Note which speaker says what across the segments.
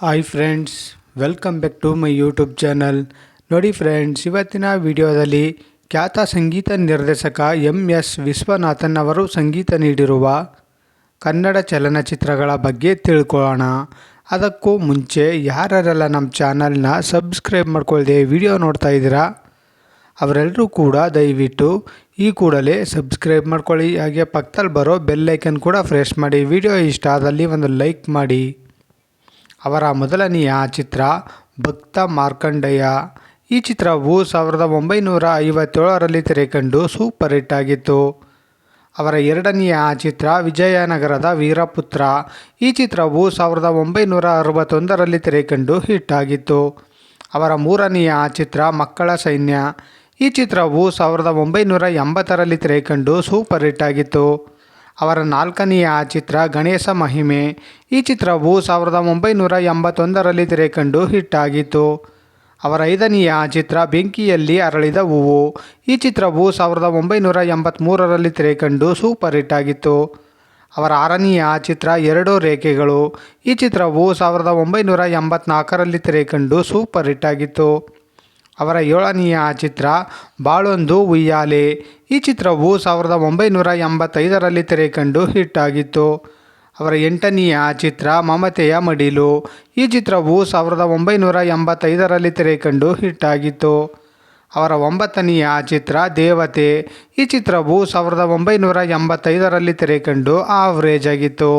Speaker 1: Hi friends welcome back to my YouTube channel ನೋಡಿ friends ಇವತ್ತಿನ ವಿಡಿಯೋದಲ್ಲಿ ಖ್ಯಾತ ಸಂಗೀತ ನಿರ್ದೇಶಕ ಎಂ ಎಸ್ ವಿಶ್ವನಾಥನ್ ಅವರು ಸಂಗೀತ ನೀಡಿರುವ ಕನ್ನಡ ಚಲನಚಿತ್ರಗಳ ಬಗ್ಗೆ ತಿಳ್ಕೊಳ್ಳೋಣ. ಅದಕ್ಕೂ ಮುಂಚೆ ಯಾರ್ಯಾರೆಲ್ಲ ನಮ್ಮ ಚಾನಲ್ನ ಸಬ್ಸ್ಕ್ರೈಬ್ ಮಾಡ್ಕೊಳ್ದೆ ವಿಡಿಯೋ ನೋಡ್ತಾ ಇದ್ದೀರಾ, ಅವರೆಲ್ಲರೂ ಕೂಡ ದಯವಿಟ್ಟು ಈ ಕೂಡಲೇ ಸಬ್ಸ್ಕ್ರೈಬ್ ಮಾಡ್ಕೊಳ್ಳಿ. ಹಾಗೆ ಪಕ್ಕದಲ್ಲಿ ಬರೋ ಬೆಲ್ ಐಕನ್ ಕೂಡ ಫ್ರೆಶ್ ಮಾಡಿ. ವಿಡಿಯೋ ಇಷ್ಟ ಆದಲ್ಲಿ ಒಂದು ಲೈಕ್ ಮಾಡಿ. ಅವರ ಮೊದಲನೆಯ ಚಿತ್ರ ಭಕ್ತ ಮಾರ್ಕಂಡೇಯ. ಈ ಚಿತ್ರವು ಸಾವಿರದ ಒಂಬೈನೂರ ಐವತ್ತೇಳರಲ್ಲಿ ತೆರೆಕಂಡು ಸೂಪರ್ ಹಿಟ್ ಆಗಿತ್ತು. ಅವರ ಎರಡನೆಯ ಚಿತ್ರ ವಿಜಯನಗರದ ವೀರಪುತ್ರ. ಈ ಚಿತ್ರವು ಸಾವಿರದ ಒಂಬೈನೂರ ಅರವತ್ತೊಂದರಲ್ಲಿ ತೆರೆಕಂಡು ಹಿಟ್ ಆಗಿತ್ತು. ಅವರ ಮೂರನೆಯ ಚಿತ್ರ ಮಕ್ಕಳ ಸೈನ್ಯ. ಈ ಚಿತ್ರವು ಸಾವಿರದ ಒಂಬೈನೂರ ಎಂಬತ್ತರಲ್ಲಿ ತೆರೆಕಂಡು ಸೂಪರ್ ಹಿಟ್ ಆಗಿತ್ತು. ಅವರ ನಾಲ್ಕನೆಯ ಚಿತ್ರ ಗಣೇಶ ಮಹಿಮೆ. ಈ ಚಿತ್ರವು ಸಾವಿರದ ಒಂಬೈನೂರ ಎಂಬತ್ತೊಂದರಲ್ಲಿ ತೆರೆಕಂಡು ಹಿಟ್ಟಾಗಿತ್ತು ಅವರ ಐದನೆಯ ಚಿತ್ರ ಬೆಂಕಿಯಲ್ಲಿ ಅರಳಿದ ಹೂವು. ಈ ಚಿತ್ರವು ಸಾವಿರದ ಒಂಬೈನೂರ ಎಂಬತ್ತ್ಮೂರರಲ್ಲಿ ತೆರೆಕಂಡು ಸೂಪರ್ ಹಿಟ್ ಆಗಿತ್ತು. ಅವರ ಆರನೆಯ ಚಿತ್ರ ಎರಡು ರೇಖೆಗಳು. ಈ ಚಿತ್ರವು ಸಾವಿರದ ಒಂಬೈನೂರ ಎಂಬತ್ನಾಲ್ಕರಲ್ಲಿ ತೆರೆಕಂಡು ಸೂಪರ್ ಹಿಟ್ ಆಗಿತ್ತು. ಅವರ ಏಳನೆಯ ಚಿತ್ರ ಬಾಳೊಂದು ಉಯ್ಯಾಲೆ. ಈ ಚಿತ್ರವು ಸಾವಿರದ ಒಂಬೈನೂರ ಎಂಬತ್ತೈದರಲ್ಲಿ ತೆರೆಕಂಡು ಹಿಟ್ ಆಗಿತ್ತು ಅವರ ಎಂಟನೆಯ ಚಿತ್ರ ಮಮತೆಯ ಮಡಿಲು. ಈ ಚಿತ್ರವು ಸಾವಿರದ ಒಂಬೈನೂರ ಎಂಬತ್ತೈದರಲ್ಲಿ ತೆರೆಕಂಡು ಹಿಟ್ ಆಗಿತ್ತು ಅವರ ಒಂಬತ್ತನೆಯ ಚಿತ್ರ ದೇವತೆ. ಈ ಚಿತ್ರವು ಸಾವಿರದ ಒಂಬೈನೂರ ಎಂಬತ್ತೈದರಲ್ಲಿ ತೆರೆಕಂಡು ಆವ್ರೇಜ್ ಆಗಿತ್ತು.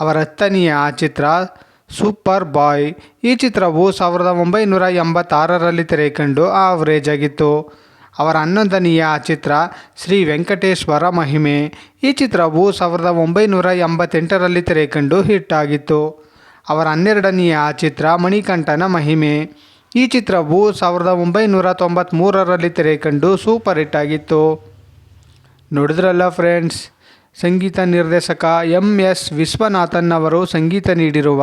Speaker 1: ಅವರ ಹತ್ತನೆಯ ಚಿತ್ರ ಸೂಪರ್ ಬಾಯ್. ಈ ಚಿತ್ರವು ಸಾವಿರದ ಒಂಬೈನೂರ ಎಂಬತ್ತಾರರಲ್ಲಿ ತೆರೆಕಂಡು ಆವ್ರೇಜ್ ಆಗಿತ್ತು ಅವರ ಹನ್ನೊಂದನೆಯ ಚಿತ್ರ ಶ್ರೀ ವೆಂಕಟೇಶ್ವರ ಮಹಿಮೆ. ಈ ಚಿತ್ರವು ಸಾವಿರದ ಒಂಬೈನೂರ ಎಂಬತ್ತೆಂಟರಲ್ಲಿ ತೆರೆಕಂಡು ಹಿಟ್ ಆಗಿತ್ತು ಅವರ ಹನ್ನೆರಡನೆಯ ಚಿತ್ರ ಮಣಿಕಂಠನ ಮಹಿಮೆ. ಈ ಚಿತ್ರವು ಸಾವಿರದ ಒಂಬೈನೂರ ತೊಂಬತ್ತ್ಮೂರರಲ್ಲಿ ತೆರೆಕಂಡು ಸೂಪರ್ ಹಿಟ್ ಆಗಿತ್ತು ನೋಡಿದ್ರಲ್ಲ ಫ್ರೆಂಡ್ಸ್, ಸಂಗೀತ ನಿರ್ದೇಶಕ ಎಂ ಎಸ್ ವಿಶ್ವನಾಥನ್ ಅವರು ಸಂಗೀತ ನೀಡಿರುವ